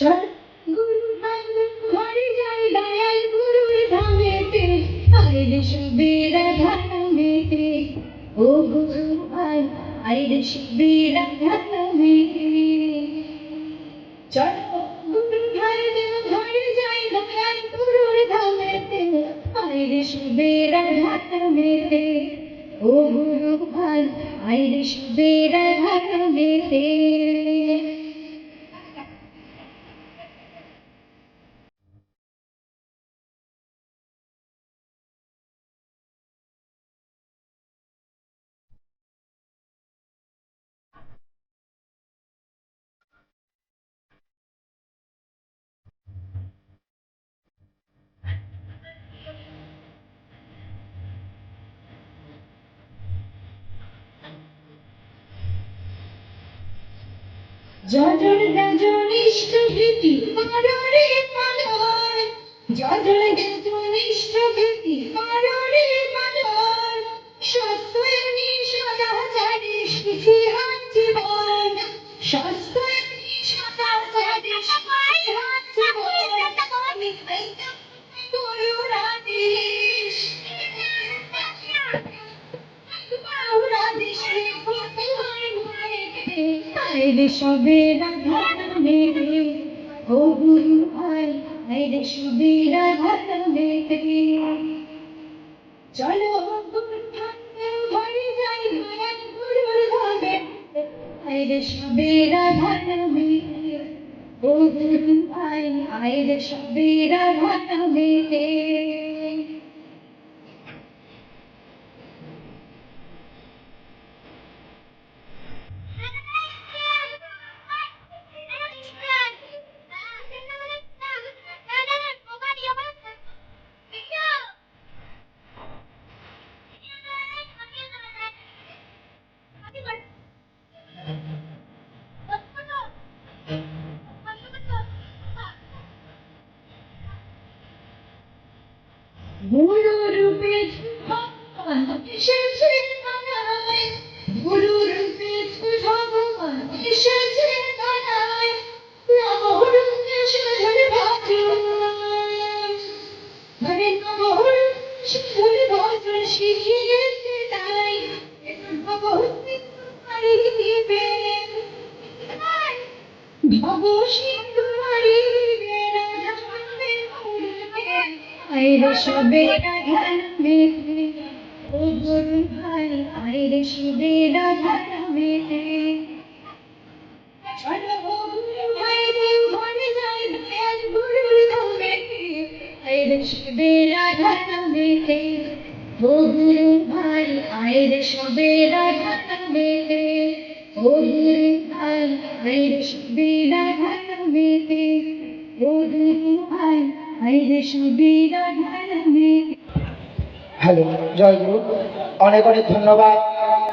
ও গুরু আয় আইরে সুবীরা ধামেতে চল গুরু ঘরে ঘরে যাই দয়াল গুরুর ধামেতে আইরে সুবীরা ধামেতে ও গুরু আয় আইরে সুবীরা ধামেতে জজল গজন ইষ্ট ভীতি মাররে মারর জজল গজন ইষ্ট ভীতি মারর আইরে সবে রাধা মেরে ও গুরু আয় আইরে সবে রাধা মেরে চলো ঘরে যাই গুরুর ধামে ও গুরু আয় আইরে সবে রাধা মেরে গুরু শিখিয়েছে তাই। ভগবতী তোমারি দিবে ভব সিন্ধু হারি বেড়া যাবে আইরে ভাই আইরে সবে রাধার মেতে চলো গুরু ভাই রে ঘরে হ্যালো জয় গুরু অনেক অনেক ধন্যবাদ।